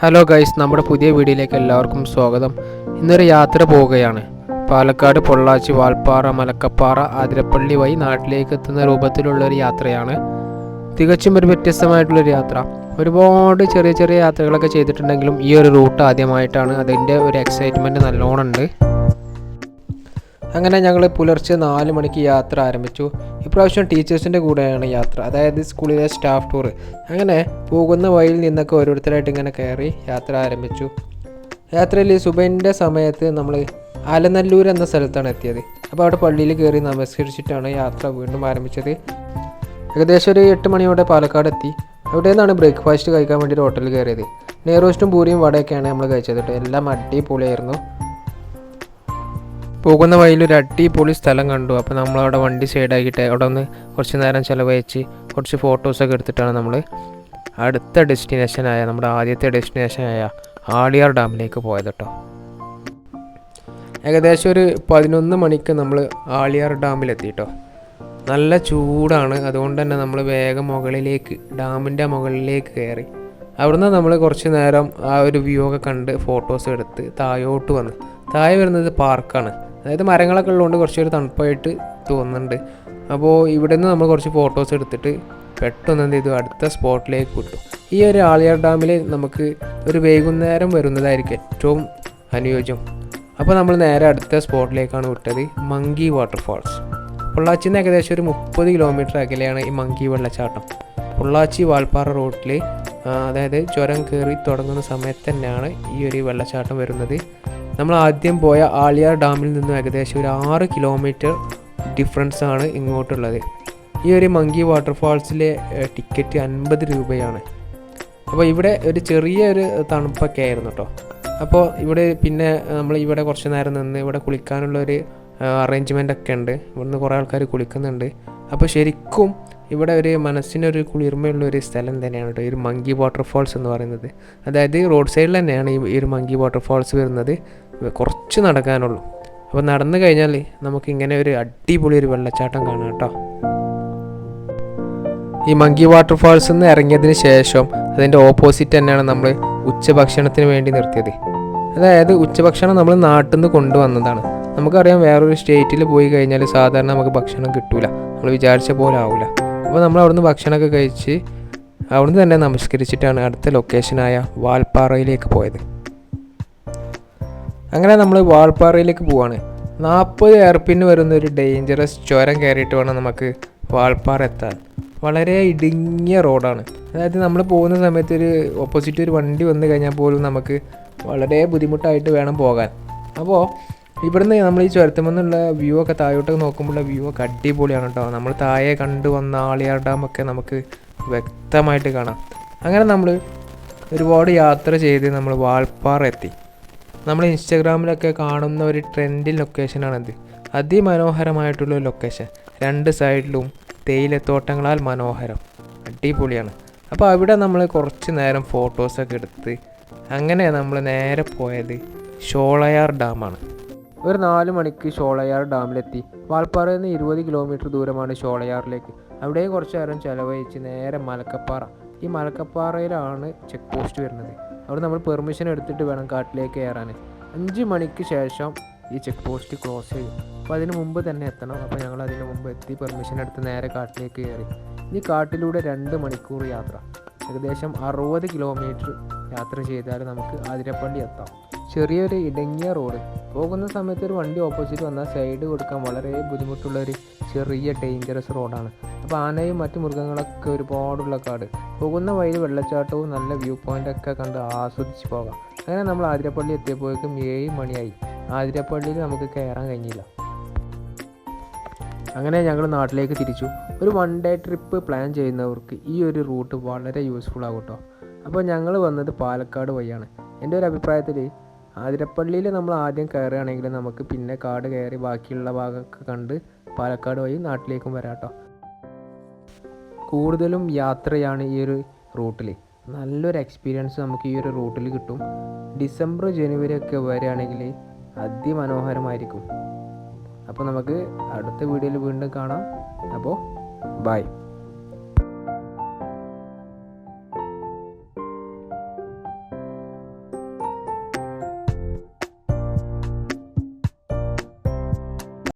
Hello guys നമ്മുടെ പുതിയ വീഡിയോയിലേക്ക് എല്ലാവർക്കും സ്വാഗതം. ഇന്നൊരു യാത്ര പോവുകയാണ്. പാലക്കാട് പൊള്ളാച്ചി വാൽപ്പാറ മലക്കപ്പാറ ആതിരപ്പള്ളി വഴി നാട്ടിലേക്ക് എത്തുന്ന രൂപത്തിലുള്ള ഒരു യാത്രയാണ്. തികച്ചും ഒരു വ്യത്യസ്തമായിട്ടുള്ളൊരു യാത്ര. ഒരുപാട് ചെറിയ ചെറിയ യാത്രകളൊക്കെ ചെയ്തിട്ടുണ്ടെങ്കിലും ഈ ഒരു റൂട്ട് ആദ്യമായിട്ടാണ് അതിന്റെ ഒരു എക്സൈറ്റ്മെന്റ് നല്ലോണം ഉണ്ട്. അങ്ങനെ ഞങ്ങൾ പുലർച്ചെ നാല് മണിക്ക് യാത്ര ആരംഭിച്ചു. ഇപ്രാവശ്യം ടീച്ചേഴ്സിന്റെ കൂടെയാണ് യാത്ര. അതായത് സ്കൂളിലെ സ്റ്റാഫ് ടൂർ അങ്ങനെ പോകുന്ന വഴിയിൽ നിന്നൊക്കെ ഓരോരുത്തരായിട്ട് ഇങ്ങനെ കയറി യാത്ര ആരംഭിച്ചു. യാത്രയിൽ സുബൈന്റെ സമയത്ത് നമ്മൾ ആലനല്ലൂർ എന്ന സ്ഥലത്താണ് എത്തിയത്. അപ്പോൾ അവിടെ പള്ളിയിൽ കയറി നമസ്കരിച്ചിട്ടാണ് യാത്ര വീണ്ടും ആരംഭിച്ചത്. ഏകദേശം ഒരു എട്ട് മണിയോടെ പാലക്കാട് എത്തി. അവിടെ നിന്നാണ് ബ്രേക്ക്ഫാസ്റ്റ് കഴിക്കാൻ വേണ്ടി ഹോട്ടലിൽ കയറിയത്. നെയ്റോസ്റ്റും പൂരിയും വടയൊക്കെയാണ് നമ്മൾ കഴിച്ചത് കേട്ടോ. എല്ലാം അടിപൊളിയായിരുന്നു. പോകുന്ന വഴിയിൽ ഒരു അടിപൊളി സ്ഥലം കണ്ടു. അപ്പോൾ നമ്മൾ അവിടെ വണ്ടി സൈഡാക്കിയിട്ട് അവിടെ ഒന്ന് കുറച്ച് നേരം ചിലവഴിച്ച് കുറച്ച് ഫോട്ടോസൊക്കെ എടുത്തിട്ടാണ് നമ്മൾ അടുത്ത ഡെസ്റ്റിനേഷനായ നമ്മുടെ ആദ്യത്തെ ഡെസ്റ്റിനേഷനായ ആളിയാർ ഡാമിലേക്ക് പോയത് കേട്ടോ ഏകദേശം ഒരു പതിനൊന്ന് മണിക്ക് നമ്മൾ ആളിയാർ ഡാമിലെത്തി കേട്ടോ നല്ല ചൂടാണ്. അതുകൊണ്ട് തന്നെ നമ്മൾ വേഗം മുകളിലേക്ക് ഡാമിന്റെ മുകളിലേക്ക് കയറി. അവിടുന്ന് നമ്മൾ കുറച്ച് നേരം ആ ഒരു വ്യൂ ഒക്കെ കണ്ട് ഫോട്ടോസ് എടുത്ത് താഴോട്ട് വന്ന്. താഴെ വരുന്നത് പാർക്കാണ് അതായത് മരങ്ങളൊക്കെ ഉള്ളതുകൊണ്ട് കുറച്ചൊരു തണുപ്പായിട്ട് തോന്നുന്നുണ്ട്. അപ്പോൾ ഇവിടെ നിന്ന് നമ്മൾ കുറച്ച് ഫോട്ടോസ് എടുത്തിട്ട് പെട്ടെന്ന് എന്ത് ചെയ്തു? അടുത്ത സ്പോട്ടിലേക്ക് വിട്ടു. ഈ ഒരു ആളിയാർ ഡാമിൽ നമുക്ക് ഒരു വൈകുന്നേരം വരുന്നതായിരിക്കും ഏറ്റവും അനുയോജ്യം. അപ്പോൾ നമ്മൾ നേരെ അടുത്ത സ്പോട്ടിലേക്കാണ് വിട്ടത്. മങ്കി വാട്ടർഫാൾസ് പൊള്ളാച്ചിയിൽ നിന്ന് ഏകദേശം ഒരു മുപ്പത് കിലോമീറ്റർ അകലെയാണ് ഈ മങ്കി വെള്ളച്ചാട്ടം. പൊള്ളാച്ചി വാൽപ്പാറ റോഡിൽ അതായത് ചുരം കയറി തുടങ്ങുന്ന സമയത്ത് തന്നെയാണ് ഈ ഒരു വെള്ളച്ചാട്ടം വരുന്നത്. നമ്മൾ ആദ്യം പോയ ആളിയാർ ഡാമിൽ നിന്നും ഏകദേശം ഒരു ആറ് കിലോമീറ്റർ ഡിഫറൻസ് ആണ് ഇങ്ങോട്ടുള്ളത്. ഈ ഒരു മങ്കി വാട്ടർഫാൾസിലെ ടിക്കറ്റ് അൻപത് രൂപയാണ്. അപ്പോൾ ഇവിടെ ഒരു ചെറിയ ഒരു തണുപ്പൊക്കെ ആയിരുന്നു കേട്ടോ അപ്പോൾ ഇവിടെ പിന്നെ നമ്മൾ ഇവിടെ കുറച്ച് നേരം നിന്ന് ഇവിടെ കുളിക്കാനുള്ള ഒരു അറേഞ്ച്മെന്റ് ഒക്കെ ഉണ്ട്. ഇവിടുന്ന് കുറേ ആൾക്കാർ കുളിക്കുന്നുണ്ട്. അപ്പോൾ ശരിക്കും ഇവിടെ ഒരു മനസ്സിനൊരു കുളിർമയുള്ള ഒരു സ്ഥലം തന്നെയാണ് കേട്ടോ ഈ ഒരു മങ്കി വാട്ടർഫാൾസ് എന്ന് പറയുന്നത്. അതായത് റോഡ് സൈഡിൽ തന്നെയാണ് ഈ ഒരു മങ്കി വാട്ടർഫാൾസ് വരുന്നത്. കുറച്ച് നടക്കാനുള്ളൂ. അപ്പോൾ നടന്നു കഴിഞ്ഞാൽ നമുക്ക് ഇങ്ങനെ ഒരു അടിപൊളി ഒരു വെള്ളച്ചാട്ടം കാണാം കേട്ടോ. ഈ മങ്കി വാട്ടർഫാൾസ് നിന്ന് ഇറങ്ങിയതിന് ശേഷം അതിന്റെ ഓപ്പോസിറ്റ് തന്നെയാണ് നമ്മൾ ഉച്ചഭക്ഷണത്തിന് വേണ്ടി നിർത്തിയത്. അതായത് ഉച്ചഭക്ഷണം നമ്മൾ നാട്ടിൽ നിന്ന് കൊണ്ടുവന്നതാണ്. നമുക്കറിയാം വേറൊരു സ്റ്റേറ്റിൽ പോയി കഴിഞ്ഞാൽ സാധാരണ നമുക്ക് ഭക്ഷണം കിട്ടൂല. നമ്മൾ വിചാരിച്ച പോലെ ആവില്ല അപ്പോൾ നമ്മൾ അവിടുന്ന് ഭക്ഷണമൊക്കെ കഴിച്ച് അവിടുന്ന് തന്നെ നമസ്കരിച്ചിട്ടാണ് അടുത്ത ലൊക്കേഷനായ വാൽപ്പാറയിലേക്ക് പോയത്. അങ്ങനെ നമ്മൾ വാൾപ്പാറയിലേക്ക് പോവാണ്. നാൽപ്പത് എയർപിന് വരുന്ന ഒരു ഡേഞ്ചറസ് ചുരം കയറിയിട്ട് വേണം നമുക്ക് വാൾപ്പാറ എത്താൻ. വളരെ ഇടുങ്ങിയ റോഡാണ് അതായത് നമ്മൾ പോകുന്ന സമയത്ത് ഒരു ഓപ്പോസിറ്റ് ഒരു വണ്ടി വന്നു കഴിഞ്ഞാൽ പോലും നമുക്ക് വളരെ ബുദ്ധിമുട്ടായിട്ട് വേണം പോകാൻ. അപ്പോൾ ഇവിടുന്ന് നമ്മൾ ഈ ചുരത്തുമെന്നുള്ള വ്യൂ ഒക്കെ താഴോട്ടൊക്കെ നോക്കുമ്പോഴുള്ള വ്യൂ ഒക്കെ അടിപൊളിയാണ് കേട്ടോ നമ്മൾ താഴെ കണ്ടു വന്ന ആളിയാർ ഡാമൊക്കെ നമുക്ക് വ്യക്തമായിട്ട് കാണാം. അങ്ങനെ നമ്മൾ ഒരുപാട് യാത്ര ചെയ്ത് നമ്മൾ വാൾപ്പാറ എത്തി. നമ്മൾ ഇൻസ്റ്റഗ്രാമിലൊക്കെ കാണുന്ന ഒരു ട്രെൻഡിൽ ലൊക്കേഷനാണിത് അതിമനോഹരമായിട്ടുള്ള ലൊക്കേഷൻ രണ്ട് സൈഡിലും തേയിലത്തോട്ടങ്ങളാൽ മനോഹരം. അടിപൊളിയാണ്. അപ്പോൾ അവിടെ നമ്മൾ കുറച്ച് നേരം ഫോട്ടോസൊക്കെ എടുത്ത് അങ്ങനെ നമ്മൾ നേരെ പോയത് ഷോളയാർ ഡാമാണ്. ഒരു നാല് മണിക്ക് ഷോളയാർ ഡാമിലെത്തി. വാൽപ്പാറയിൽ നിന്ന് ഇരുപത് കിലോമീറ്റർ ദൂരമാണ് ഷോളയാറിലേക്ക്. അവിടെയും കുറച്ച് നേരം ചിലവഴിച്ച് നേരെ മലക്കപ്പാറ. ഈ മലക്കപ്പാറയിലാണ് ചെക്ക് പോസ്റ്റ് വരുന്നത്. അവിടെ നമ്മൾ പെർമിഷൻ എടുത്തിട്ട് വേണം കാട്ടിലേക്ക് കയറാൻ. അഞ്ച് മണിക്ക് ശേഷം ഈ ചെക്ക് പോസ്റ്റ് ക്ലോസ് ചെയ്യും അപ്പോൾ അതിന് മുമ്പ് തന്നെ എത്തണം. അപ്പോൾ ഞങ്ങൾ അതിന് മുമ്പ് എത്തി പെർമിഷൻ എടുത്ത് നേരെ കാട്ടിലേക്ക് കയറി. ഈ കാട്ടിലൂടെ രണ്ട് മണിക്കൂർ യാത്ര. ഏകദേശം അറുപത് കിലോമീറ്റർ യാത്ര ചെയ്താൽ നമുക്ക് ആതിരപ്പള്ളി എത്താം. ചെറിയൊരു ഇടങ്ങിയ റോഡ്. പോകുന്ന സമയത്ത് ഒരു വണ്ടി ഓപ്പോസിറ്റ് വന്നാൽ സൈഡ് കൊടുക്കാൻ വളരെ ബുദ്ധിമുട്ടുള്ള ഒരു ചെറിയ ഡേഞ്ചറസ് റോഡാണ് അപ്പോൾ ആനയും മറ്റു മൃഗങ്ങളൊക്കെ ഒരുപാടുള്ള കാട്. പോകുന്ന വഴി വെള്ളച്ചാട്ടവും നല്ല വ്യൂ പോയിന്റൊക്കെ കണ്ട് ആസ്വദിച്ച് പോകാം. അങ്ങനെ നമ്മൾ ആതിരപ്പള്ളി എത്തിയപ്പോഴേക്കും ഏഴ് മണിയായി. ആതിരപ്പള്ളിയിൽ നമുക്ക് കയറാൻ കഴിഞ്ഞില്ല. അങ്ങനെ ഞങ്ങൾ നാട്ടിലേക്ക് തിരിച്ചു. ഒരു വൺ ഡേ ട്രിപ്പ് പ്ലാൻ ചെയ്യുന്നവർക്ക് ഈ ഒരു റൂട്ട് വളരെ യൂസ്ഫുൾ ആകും കേട്ടോ. അപ്പോൾ ഞങ്ങൾ വന്നത് പാലക്കാട് വഴിയാണ്. എന്റെ ഒരു അഭിപ്രായത്തിൽ ആതിരപ്പള്ളിയിൽ നമ്മൾ ആദ്യം കയറുകയാണെങ്കിൽ നമുക്ക് പിന്നെ കാട് കയറി ബാക്കിയുള്ള ഭാഗമൊക്കെ കണ്ട് പാലക്കാട് വഴി നാട്ടിലേക്കും വരാം കേട്ടോ കൂടുതലും യാത്രയാണ് ഈ ഒരു റൂട്ടിൽ നല്ലൊരു എക്സ്പീരിയൻസ് നമുക്ക് ഈ ഒരു റൂട്ടിൽ കിട്ടും. ഡിസംബർ ജനുവരി ഒക്കെ വരികയാണെങ്കിൽ അതിമനോഹരമായിരിക്കും. അപ്പോൾ നമുക്ക് അടുത്ത വീഡിയോയിൽ വീണ്ടും കാണാം. അപ്പോൾ ബൈ